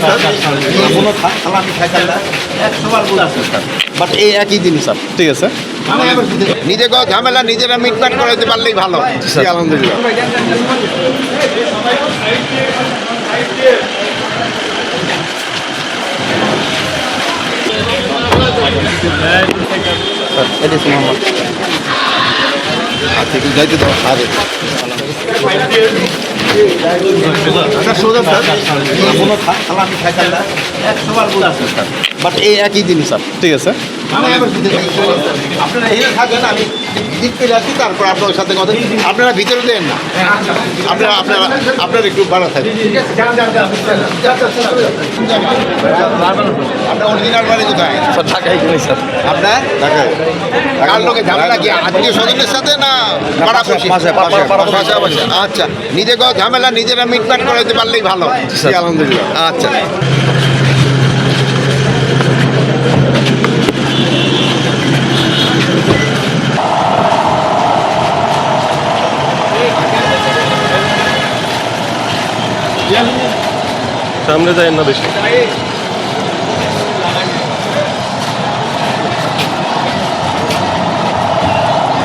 Sir? কোনো আছে sir. But এই একই জিনিস স্যার। ঠিক আছে। নিজে গো ঝামেলা নিজেরা মিটমাট করাইতে পারলেই ভালো। আলহামদুলিল্লাহ। আচ্ছা যাইতে দাও। আরে। সোজা স্যার। আছে স্যার। বাট এই একই জিনিস স্যার ঠিক আছে? আপনারা এখানে থাকেন আমি জিপ পেলে আসি তারপর আপনার সাথে কথা আপনারা ভিতরে দেন না। আপনারা আপনারা আপনারা একটু বাড়া থাকেন। আপনার অরিজিনাল বাড়ি কোথায়? স্যার ঢাকায় স্যার। আপনার? ঢাকায়। কার লোকে ঝামেলা কি? আত্মীয় স্বজনের সাথে না আচ্ছা নিজে ঝামেলা নিজেরা মিটমাট করাইতে পারলেই ভালো। আলহামদুলিল্লাহ। আচ্ছা। Gel. Sen de dayanına dışı.